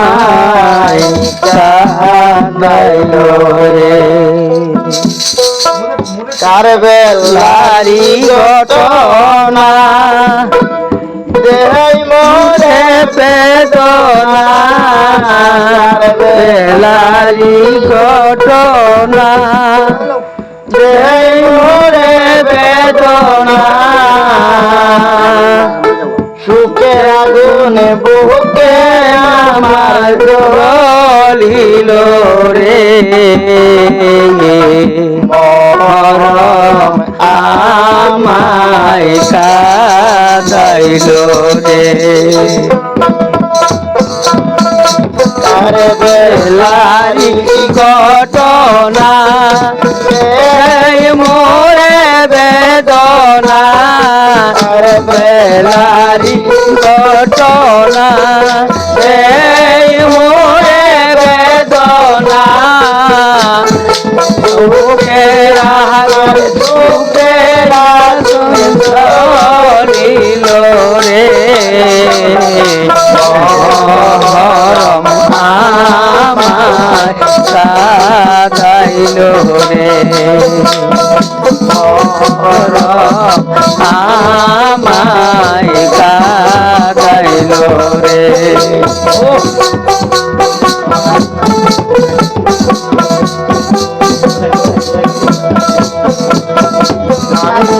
আমায় কাঁদাইল রে। কার বেলারি ঘটনা দেহাই মোরে বেদনা বেলারি ঘটনা। সুখে আগুনে, বুকে আমার জলিল রে। মরম আমায় কাদাইল রে। তার বেলারি ঘটনা মোরে বেদনা। দুঃখের আগুন জ্বলিল রে মরম আমায় কাদাইল রে মরম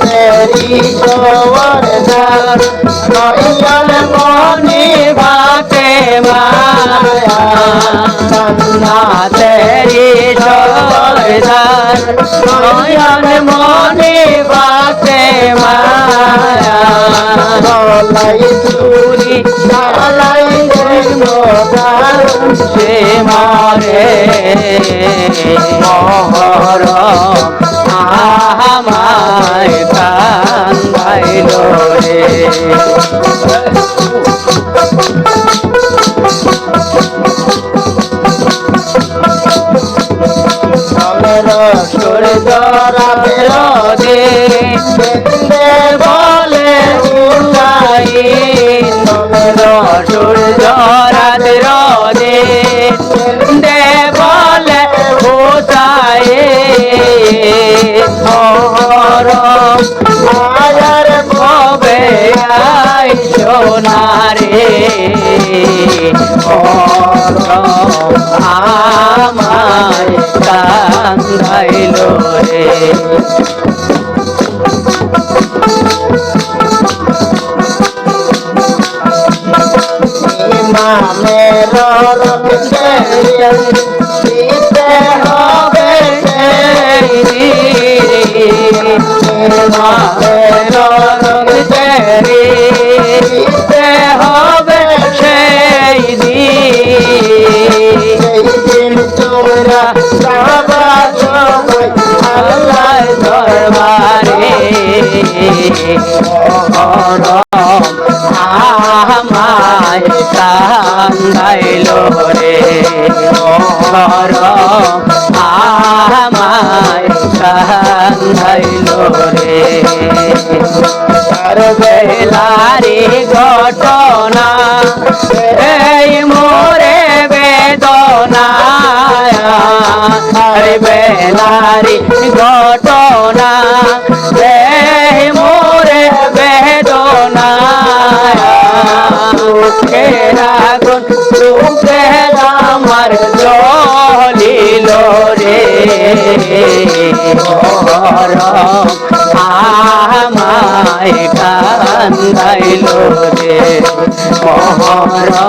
তেরি জোয়ারদার নয়ন মনে বাতে মায়া কান্না তেরি জোয়ারদার নয়ন মনে বাতে মায়া গলাই চুরি মারে মহর আমায় কান্দাইল রে। সূর্য রাতে দে আমায় কান্দাইল রে। রক্তে দিতে হবে ইমামের আমায় কান্দাইল রে মর আমায় কান্দাইল রে আর ঘটনা এই মোরে বেদনা আর বেলারি ঘটনা আমায় কান্দাইল রে। মহর